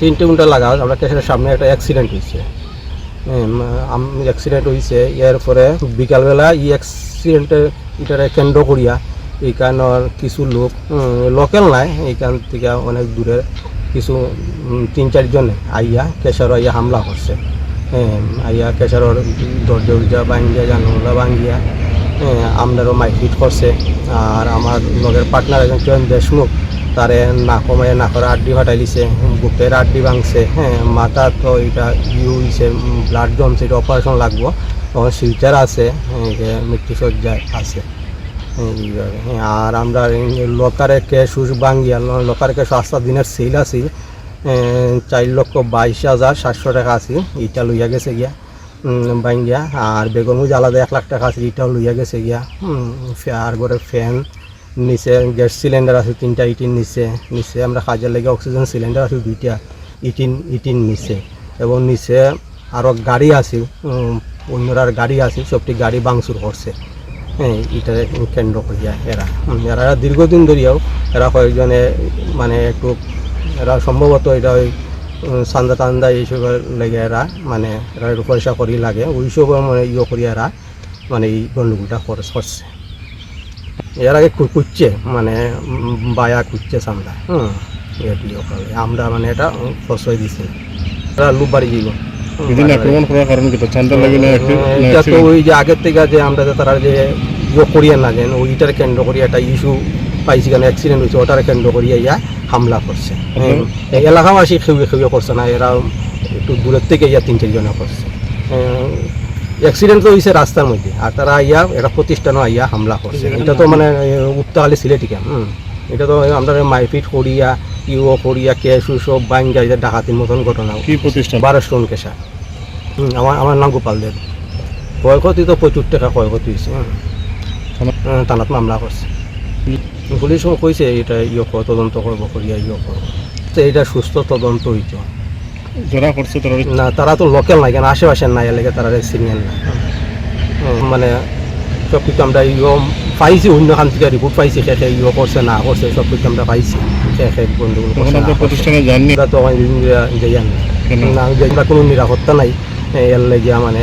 তিনটে ঘণ্টা লাগা আমরা স্টেশনের সামনে একটা অ্যাক্সিডেন্ট হয়েছে। অ্যাক্সিডেন্ট হয়েছে এরপরে বিকালবেলা ই অ্যাক্সিডেন্টের এটারে কেন্দ্র করিয়া এইখানের কিছু লোক লোকাল নাই এইখান থেকে অনেক দূরে কিছু তিন চারজনে আইয়া কেশর আইয়া হামলা করছে। হ্যাঁ, আইয়া কেশরের দরজা উর্জা ভাঙ্গিয়া জানলা ভাঙ্গিয়া হ্যাঁ, আমরারও মাইপিট করছে। আর আমার লগের পার্টনার একজন দেশমুখ তারে না কমায় না করে আড্ডি ফাটাই দিছে বুকের আড্ডি ভাঙছে হ্যাঁ মাথা তো এটা ইউ হয়েছে ব্লাড জমছে এটা অপারেশন লাগবো তখন শিলচার আছে হ্যাঁ, মৃত্যুসজ্জায় আছে হ্যাঁ। হ্যাঁ, আর আমরা লোকারে উস বাঙ্গিয়া লোকারে ক্যাশ আস্তা দিনের সেল আছি চার লক্ষ বাইশ হাজার সাতশো টাকা আছে এইটা লইয়া গেছে গিয়া বাঙ্গিয়া আর বেগুন আলাদা এক লাখ টাকা আছে এটাও লইয়া গেছে গিয়া আর ঘরে ফ্যান নিচে, গ্যাস সিলিন্ডার আছে, তিনটা ইটিন নিচে নিচে আমরা কাজের লেগে অক্সিজেন সিলিন্ডার আছে দুইটা, ইটিন ইটিন নিচে। এবং নিচে আরও গাড়ি আছে অন্যরার গাড়ি আছে, সবটি গাড়ি বাংচুর করছে। হ্যাঁ এটারে কেন্দ্র করিয়া এরা। এরা দীর্ঘদিন ধরিয়াও এরা কয়েকজনে মানে একটু, এরা সম্ভবত এটা ওই চান্দা টান্দা এইসবের লেগে এরা মানে এরা একটু পয়সা করি লাগে ওইসব মানে ইয়ে করি এরা মানে এই গণ্ডগোলটা করে- করছে। এর আগে কুচ্ছে মানে বায়া কুচ্ছে চান্দা হুম এটি করে। আমরা মানে এটা ফসই দিছি। এরা লুপ বাড়ি যাইব হুম, এদিন বাড়ি আক্রমণ করার কারণ কি? তো লাগে না এটা তো ওই যে আগের থেকে যে আমরা যে তারা যে ইয়ে করিয়া না যেন ওইটার কেন্দ্র করিয়া একটা ইস্যু পাইছি কেন অ্যাক্সিডেন্ট হয়েছে ওটার কেন্দ্র করিয়া ইয়া হামলা করছে। এই এলাকাবাসী খেয়ে খেয়ে করছে না এরা একটু দূরের থেকে ইয়া তিন চারজনে করছে। অ্যাক্সিডেন্ট তো হয়েছে রাস্তার মধ্যে আর তারা ইয়া এটা প্রতিষ্ঠানও আইয়া হামলা করছে। এটা তো মানে উত্তাকালি সিলেটিকা হুম। এটা তো আমরা মারপিট করিয়া ইউ করিয়া কেস সব বাইন এটা ডাকাতির মতন ঘটনা। কি প্রতিষ্ঠান? বারো স্টোন কেশা হুম, আমার আমার নাম গোপাল দেব। ক্ষয়ক্ষতি তো প্রচুর টাকা ক্ষয়ক্ষতি হয়েছে থানাত মামলা করছে। পুলিশ কইছে এটা ইয়ে তদন্ত করব করিয়া ইয়ে করব তো এটা সুস্থ তদন্ত হইত যারা করছে তারা না তারা তো লোকাল নাই কেন? আশেপাশের নাই এলাকা তারা সিনিয়র না মানে সব কিছু আমরা ইয়ে পাইছি অন্য খান থেকে রিপোর্ট পাইছি শেষে ইয়ে করছে না করছে সব কিছু আমরা পাইছি। শেষে বন্ধুগুলো প্রতিষ্ঠানে যাননি? আমরা তো যাইয়া না আমরা কোনো নিরাপত্তা নাই এর লেগে মানে